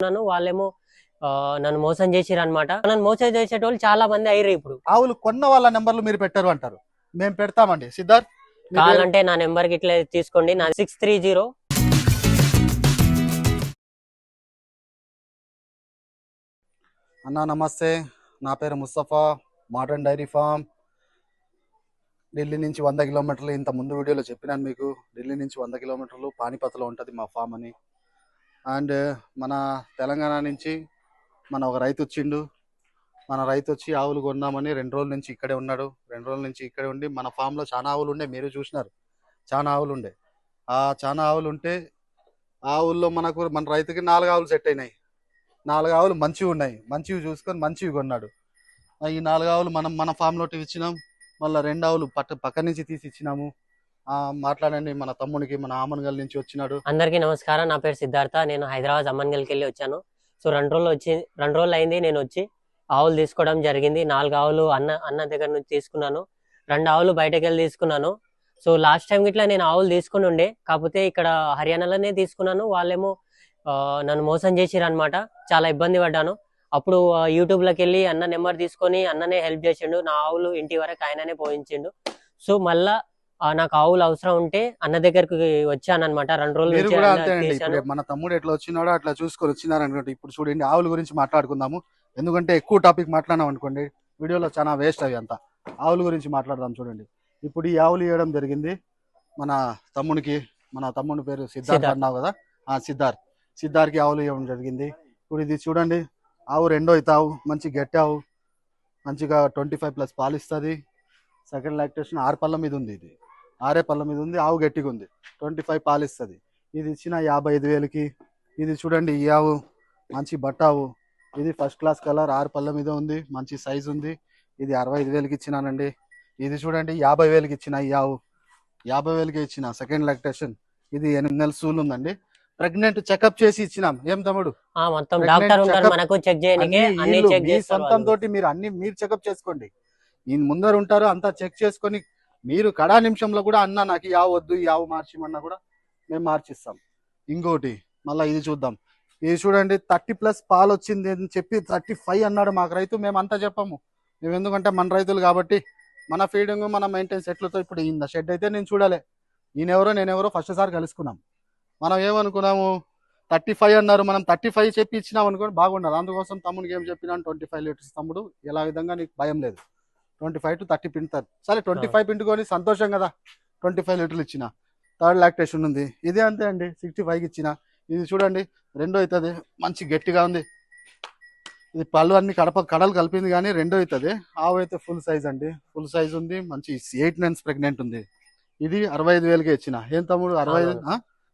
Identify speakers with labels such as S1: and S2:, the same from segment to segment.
S1: తీసుకున్నాను వాళ్ళేమో నన్ను మోసం చేసిరు అనమాట నన్ను మోసం చేసేటోళ్ళు చాలా మంది అయ్యారు ఇప్పుడు.
S2: ఆవులు కొన్న వాళ్ళ నెంబర్లు మీరు పెట్టారు అంటారు. మేము పెడతామండి. సిద్ధార్థ్?
S1: కావాలంటే నా నెంబర్కి ఇట్లా తీసుకోండి. నా సిక్స్ త్రీ జీరో.
S2: అన్నా నమస్తే. నా పేరు Mustafa. Modern dairy farm. Delhi నుంచి వంద కిలోమీటర్లు. ఇంత ముందు వీడియోలో చెప్పినాను మీకు. ఢిల్లీ నుంచి వంద కిలోమీటర్లు పానిపత్లో ఉంటుంది మా ఫామ్ అని. అండ్ మన తెలంగాణ నుంచి మన ఒక రైతు వచ్చిండు. మన రైతు వచ్చి ఆవులు కొందామని రెండు రోజుల నుంచి ఇక్కడే ఉన్నాడు. రెండు రోజుల నుంచి ఇక్కడే ఉండి మన ఫామ్లో చాలా ఆవులు ఉండే మీరు చూసినారు. చాలా ఆవులు ఉండే. ఆ చాలా ఆవులు ఉంటే ఆవుల్లో మనకు మన రైతుకి నాలుగు ఆవులు సెట్ అయినాయి. నాలుగు ఆవులు మంచివి ఉన్నాయి. మంచివి చూసుకొని మంచివి కొన్నాడు. ఈ నాలుగు ఆవులు మనం మన ఫామ్లోటి ఇచ్చినాం. మళ్ళీ రెండు ఆవులు పక్క పక్క నుంచి తీసి ఇచ్చినాము. మాట్లాడండి. మన తమ్మునికి మన ఆమన్గల్ నుంచి వచ్చినాడు.
S1: అందరికీ నమస్కారం. నా పేరు సిద్ధార్థ. నేను హైదరాబాద్ అమ్మన్గల్కి వెళ్ళి వచ్చాను. సో రెండు రోజులు వచ్చి రెండు రోజులు అయింది నేను వచ్చి ఆవులు తీసుకోవడం జరిగింది. నాలుగు ఆవులు అన్న అన్న దగ్గర నుంచి తీసుకున్నాను. రెండు ఆవులు బయటకు వెళ్ళి తీసుకున్నాను. సో లాస్ట్ టైం ఇట్లా నేను ఆవులు తీసుకుని ఉండే. కాకపోతే ఇక్కడ హర్యానాలోనే తీసుకున్నాను. వాళ్ళేమో నన్ను మోసం చేసిరు అనమాట చాలా ఇబ్బంది పడ్డాను. అప్పుడు యూట్యూబ్లోకి యూట్యూబ్లోకి వెళ్ళి అన్న నెంబర్ తీసుకొని అన్ననే హెల్ప్ చేసిండు. నా ఆవులు ఇంటి వరకు ఆయననే పోయించిండు. సో మళ్ళా నాకు ఆవులు అవసరం ఉంటే అన్న దగ్గరకు వచ్చాను అనమాట రెండు రోజుల
S2: మన తమ్ముడు ఎట్లా వచ్చినాడో అట్లా చూసుకొని వచ్చినారు అనుకోండి. ఇప్పుడు చూడండి ఆవుల గురించి మాట్లాడుకుందాము. ఎందుకంటే ఎక్కువ టాపిక్ మాట్లాడినాం అనుకోండి వీడియోలో చాలా వేస్ట్ అవి అంతా. ఆవుల గురించి మాట్లాడదాం చూడండి. ఇప్పుడు ఈ ఆవులు ఇవ్వడం జరిగింది. మన తమ్మునికి మన తమ్ముడి పేరు సిద్ధార్థ్. అన్నావు కదా? ఆ సిద్ధార్థ్. సిద్ధార్థ్కి ఆవులు ఇవ్వడం జరిగింది. ఇప్పుడు ఇది చూడండి ఆవు రెండో అయితే ఆవు మంచి గట్టి ఆవు. మంచిగా ట్వంటీ ఫైవ్ ప్లస్ పాలు ఇస్తుంది సెకండ్ లాక్టేషన్ ఆరు పళ్ళ మీద ఉంది ఇది. ఆరే పళ్ళ మీద ఉంది ఆవు గట్టిగా ఉంది. ట్వంటీ ఫైవ్ పాలు ఇస్తుంది ఇది ఇచ్చిన యాభై ఐదు వేలకి ఇది చూడండి ఈ ఆవు మంచి బట్టావు ఇది ఫస్ట్ క్లాస్ కలర్ ఆరు పళ్ళ మీద ఉంది మంచి సైజ్ ఉంది. ఇది అరవై ఐదు వేలకి ఇచ్చినానండి. ఇది చూడండి యాభై వేలకి ఇచ్చిన ఈ ఆవు. యాభై వేలకి ఇచ్చిన సెకండ్ లాక్టేషన్ ఇది ఎనిమిది నెలల సూలు ఉందండి. ప్రెగ్నెంట్ చెకప్ చేసి ఇచ్చినాం. ఏం తమ్ముడు? సొంతం. తోటి మీరు అన్ని మీరు చెకప్ చేసుకోండి. ఈయన ముందర ఉంటారు అంతా చెక్ చేసుకొని మీరు కడా నిమిషంలో కూడా అన్న నాకు ఈ ఆవు వద్దు ఈ ఆవు మార్చిమన్నా కూడా మేము మార్చిస్తాం. ఇంకోటి మళ్ళీ ఇది చూద్దాం. ఇది చూడండి థర్టీ ప్లస్ పాలు వచ్చింది అని చెప్పి థర్టీ ఫైవ్ అన్నాడు మాకు రైతు మేము అంతా చెప్పాము. మేము ఎందుకంటే మన రైతులు కాబట్టి మన ఫీడింగ్ మన మెయింటెన్స్ ఎట్లతో ఇప్పుడు ఇంత షెడ్ అయితే నేను చూడాలి. నేనెవరో నేనెవరో ఫస్ట్ సారి కలుసుకున్నాం. మనం ఏమనుకున్నాము? థర్టీ ఫైవ్ అన్నారు మనం థర్టీ ఫైవ్ చెప్పి ఇచ్చినాం అనుకోండి బాగుండదు అందుకోసం తమ్మునికి ఏం చెప్పినా ట్వంటీ ఫైవ్ లీటర్స్ తమ్ముడు ఎలా విధంగా నీకు భయం లేదు. ట్వంటీ ఫైవ్ టు థర్టీ పిండుతారు సరే ట్వంటీ ఫైవ్ పిండుకొని సంతోషం కదా ట్వంటీ ఫైవ్ లీటర్లు ఇచ్చిన. థర్డ్ లాక్టేషన్ ఉంది. ఇదే అంతే అండి సిక్స్టీ ఫైవ్కి ఇచ్చిన. ఇది చూడండి రెండో అవుతుంది. మంచి గట్టిగా ఉంది. ఇది పళ్ళు అన్ని కడప కడలు కలిపింది కానీ రెండో అవుతుంది. ఆవు అయితే ఫుల్ సైజ్ అండి. ఫుల్ సైజ్ ఉంది. మంచి ఎయిట్ మంత్స్ ప్రెగ్నెంట్ ఉంది. ఇది అరవై ఐదు వేలకి ఇచ్చిన. ఏం తమ్ముడు అరవై ఐదు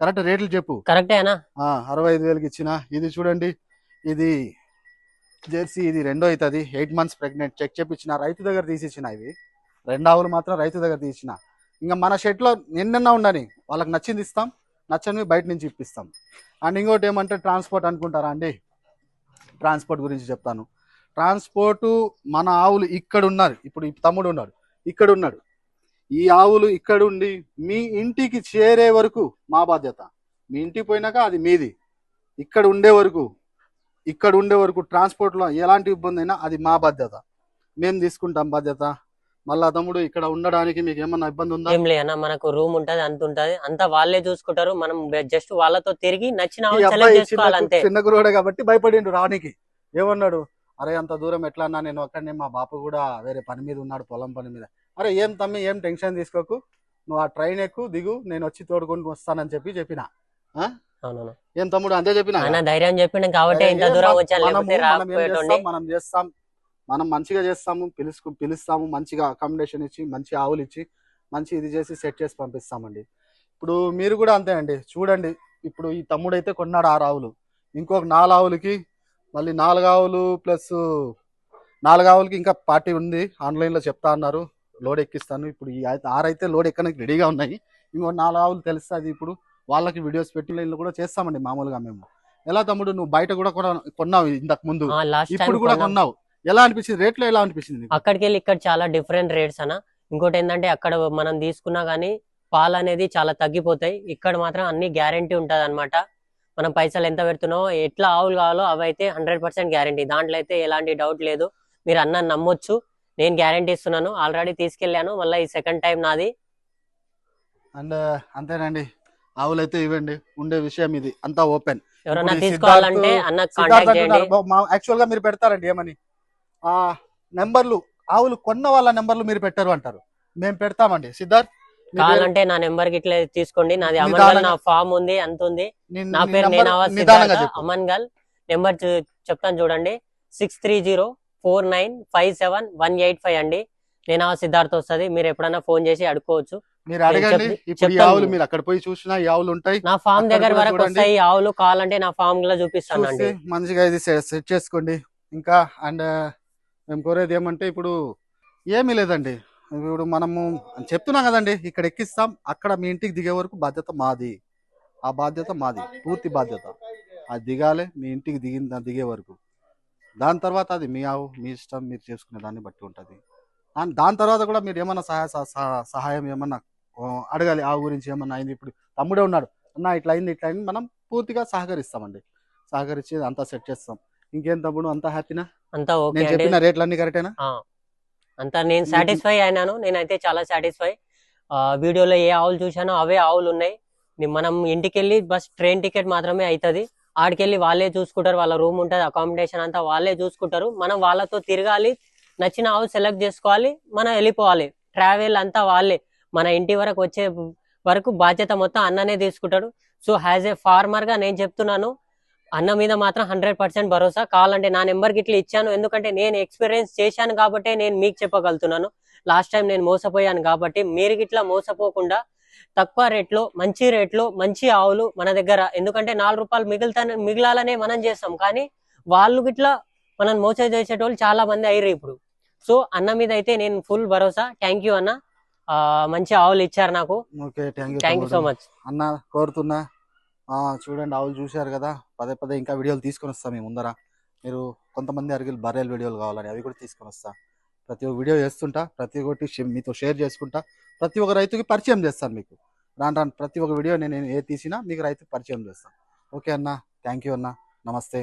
S2: కరెక్ట్ రేట్లు చెప్పు.
S1: కరెక్టేనా?
S2: అరవై ఐదు వేలకి ఇచ్చిన. ఇది చూడండి ఇది జెర్సీ ఇది రెండో అవుతుంది. Eight months pregnant. చెక్ చేపించిన రైతు దగ్గర తీసిచ్చిన ఇవి. రెండు ఆవులు మాత్రం రైతు దగ్గర తీసిన. ఇంకా మన షెడ్లో నిన్న ఉండని వాళ్ళకి నచ్చింది ఇస్తాం నచ్చనివి బయట నుంచి ఇప్పిస్తాం. అండ్ ఇంకోటి ఏమంటే ట్రాన్స్పోర్ట్ అనుకుంటారా అండి? ట్రాన్స్పోర్ట్ గురించి చెప్తాను. ట్రాన్స్పోర్టు మన ఆవులు ఇక్కడ ఉన్నారు. ఇప్పుడు తమ్ముడు ఉన్నాడు. ఇక్కడ ఉన్నాడు. ఈ ఆవులు ఇక్కడ ఉండి మీ ఇంటికి చేరే వరకు మా బాధ్యత. మీ ఇంటికి పోయినాక అది మీది. ఇక్కడ ఉండే వరకు ఇక్కడ ఉండే వరకు ట్రాన్స్పోర్ట్లో ఎలాంటి ఇబ్బంది అయినా అది మా బాధ్యత. మేము తీసుకుంటాం బాధ్యత. మళ్ళా తమ్ముడు ఇక్కడ ఉండడానికి మీకు ఏమన్నా ఇబ్బంది ఉందా?
S1: ఏం లేదన్నా మనకు రూమ్ ఉంటది అంత ఉంటది. అంతా వాళ్ళే చూసుకుంటారు. మనం జస్ట్ వాళ్ళతో తిరిగి నచ్చిన
S2: చిన్న గురువుడే కాబట్టి భయపడిండు రానికి. ఏమన్నాడు? అరే అంత దూరం ఎట్లా అన్నా నేను ఒక్కడిని మా బాపు కూడా వేరే పని మీద ఉన్నాడు పొలం పని మీద. అరే ఏం తమ్మి ఏం టెన్షన్ తీసుకోకు? నువ్వు ఆ ట్రైన్ ఎక్కు దిగు నేను వచ్చి తోడుకొని వస్తానని చెప్పి చెప్పిన. ఏం తమ్ముడు అంతే చెప్పిన
S1: ఆయన ధైర్యం చెప్పిండు కాబట్టి ఇంత దూరం వచ్చాను
S2: మనం చేస్తాం, మనం మంచిగా చేస్తాము పిలుచుకు పిలుస్తాము మంచిగా అకామిడేషన్ ఇచ్చి మంచి ఆవులు ఇచ్చి మంచి ఇది చేసి సెట్ చేసి పంపిస్తామండి. ఇప్పుడు మీరు కూడా అంతే అండి. చూడండి. ఇప్పుడు ఈ తమ్ముడు అయితే కొన్నాడు ఆరు ఆవులు. ఇంకొక నాలుగు ఆవులకి మళ్ళీ నాలుగు ఆవులు ప్లస్ నాలుగు ఆవులకి ఇంకా పార్టీ ఉంది. ఆన్లైన్లో చెప్తా అన్నారు. లోడ్ ఎక్కిస్తాను. ఇప్పుడు ఈ ఐ- ఆరు అయితే లోడ్ ఎక్కడానికి రెడీగా ఉన్నాయి. ఇంకో నాలుగు ఆవులు తెలుస్తుంది ఇప్పుడు. వాళ్ళకి వీడియోస్ పెట్టి కూడా చేస్తామండి మామూలుగా మేము. ఎలా తమ్ముడు నువ్వు బయట కూడా కొన- కొన్నావు ఇంతకు ముందు. ఇప్పుడు కూడా కొన్నావు. ఎలా అనిపించింది? రేట్లో ఎలా అనిపించింది నీకు?
S1: అక్కడికి వెళ్ళి ఇక్కడ చాలా డిఫరెంట్ రేట్స్ అన్న. ఇంకోటి ఏంటంటే అక్కడ మనం తీసుకున్నా గానీ పాలు అనేది చాలా తగ్గిపోతాయి. ఇక్కడ మాత్రం అన్ని గ్యారంటీ ఉంటది అనమాట మనం పైసలు ఎంత పెడుతున్నామో ఎట్లా ఆవులు కావాలో అవి అయితే హండ్రెడ్ పర్సెంట్ గ్యారంటీ దాంట్లో అయితే ఎలాంటి డౌట్ లేదు. మీరు అన్న నమ్మొచ్చు. నేను గ్యారంటీ ఇస్తున్నాను. ఆల్రెడీ తీసుకెళ్ళాను. మళ్ళీ ఈ సెకండ్ టైం నాది.
S2: అండ్ అంతేనండి. ఆవులు అయితే ఇవ్వండి. ఉండే విషయం ఇది. అంతా ఓపెన్. ఈ
S1: తీసుకోవాలంటే అన్న కాంటాక్ట్ చేయండి.
S2: యాక్చువల్గా మీరు పెడతారండి ఏమని? ఆ నెంబర్లు ఆవులు కొన్న వాళ్ళ నెంబర్లు మీరు పెట్టారు అంటారు. మేము పెడతామండి. సిద్ధార్థ్
S1: కావాలంటే నా నెంబర్కి ఇట్లా తీసుకోండి. నాది అమన్ గల్ నా ఫామ్ ఉంది అంత ఉంది.
S2: నీ-
S1: పేరు
S2: చెప్పు.
S1: అమన్ గల్. నెంబర్ చెప్తాను చూడండి. Six three zero four nine five seven one eight five అండి. నేనావా సిద్ధార్థ్ వస్తుంది. మీరు ఎప్పుడైనా ఫోన్ చేసి అడుకోవచ్చు
S2: మీరు అడగండి. ఇప్పుడు ఈ. ఆవులు మీరు అక్కడ పోయి చూసినా ఈ ఆవులు ఉంటాయి.
S1: నా ఫామ్ దగ్గర వరకు. వస్తాయి ఆవులు. కావాలంటే నా ఫామ్లో చూపిస్తానండి.
S2: చూసి మంచిగా ఇది సెట్ చేసుకోండి. ఇంకా అండ్ మేము కోరేది ఏమంటే ఇప్పుడు ఏమీ లేదండి. ఇప్పుడు మనము చెప్తున్నాం కదండి ఇక్కడ ఎక్కిస్తాం. అక్కడ మీ ఇంటికి దిగే వరకు బాధ్యత మాది. ఆ బాధ్యత మాది. పూర్తి బాధ్యత. అది దిగాలి మీ ఇంటికి దిగిన దిగే వరకు. దాని తర్వాత అది మీ ఆవు మీ ఇష్టం మీరు చేసుకునే దాన్ని బట్టి ఉంటుంది. దాని దాని తర్వాత కూడా మీరు ఏమన్నా సహాయ సహ- సహ- సహాయం ఏమన్నా ఆ, అడగాలి ఆవు గురించి ఏమన్నా అయింది? ఇప్పుడు తమ్ముడే ఉన్నాడు. అన్న ఇట్లా అయింది ఇట్లా అయింది. మనం పూర్తిగా సహకరిస్తామండి. సహకరించి అంతా సెట్ చేస్తాం. ఇంకేం తమ్ముడు? అంతా హ్యాపీనా?
S1: అంతా ఓకే
S2: నేను
S1: అండి.
S2: చెప్పిన రేట్లన్నీ కరెక్టేనా?
S1: ఆ, అంతా నేను సాటిస్ఫై అయినాను. నేనైతే చాలా సాటిస్ఫై. వీడియోలో ఏ ఆవులు చూశానో అవే ఆవులు ఉన్నాయి. మనం ఇంటికి వెళ్ళి బస్ ట్రైన్ టికెట్ మాత్రమే అవుతుంది ఆడికెళ్ళి వాళ్ళే చూసుకుంటారు. వాళ్ళ రూమ్ ఉంటుంది అకామిడేషన్ అంతా వాళ్ళే చూసుకుంటారు. మనం వాళ్ళతో తిరగాలి. నచ్చిన ఆవు సెలెక్ట్ చేసుకోవాలి మనం వెళ్ళిపోవాలి. ట్రావెల్ అంతా వాళ్ళే. మన ఇంటి వరకు వచ్చే వరకు బాధ్యత మొత్తం అన్ననే తీసుకుంటాడు. సో యాజ్ ఏ ఫార్మర్గా నేను చెప్తున్నాను అన్న మీద మాత్రం హండ్రెడ్ పర్సెంట్ భరోసా. కావాలంటే నా నెంబర్ ఇట్లా ఇచ్చాను. ఎందుకంటే నేను ఎక్స్పీరియన్స్ చేశాను కాబట్టి నేను మీకు చెప్పగలుగుతున్నాను. లాస్ట్ టైం నేను మోసపోయాను కాబట్టి మీరు ఇట్లా మోసపోకుండా తక్కువ రేట్లో మంచి రేట్లో మంచి ఆవులు మన దగ్గర. ఎందుకంటే నాలుగు రూపాయలు మిగులుతా మిగిలాలనే మనం చేస్తాం. కానీ వాళ్ళు గిట్లా మనం మోసం చేసేటోళ్ళు చాలా మంది అయ్యారు ఇప్పుడు. సో అన్న మీద అయితే నేను ఫుల్ భరోసా. థ్యాంక్ యూ అన్న. మంచి ఆవులు ఇచ్చారు నాకు.
S2: Okay thank you
S1: so much
S2: అన్న కోరుతున్నా. ఆ, చూడండి ఆవులు చూశారు కదా. పదే పదే ఇంకా వీడియోలు తీసుకొని వస్తాం మీ ముందర. మీరు కొంతమంది అరిగిలు బర్రెల వీడియోలు కావాలని అవి కూడా తీసుకొని వస్తా. ప్రతి ఒక్క వీడియో చేస్తుంటా ప్రతి ఒక్కటి మీతో షేర్ చేసుకుంటా. ప్రతి ఒక్క రైతుకి పరిచయం చేస్తాను మీకు. రాను రాను ప్రతి ఒక్క వీడియో నేను ఏ తీసినా మీకు రైతుకి పరిచయం చేస్తాను ఓకే అన్న. థ్యాంక్ యూ అన్న. నమస్తే.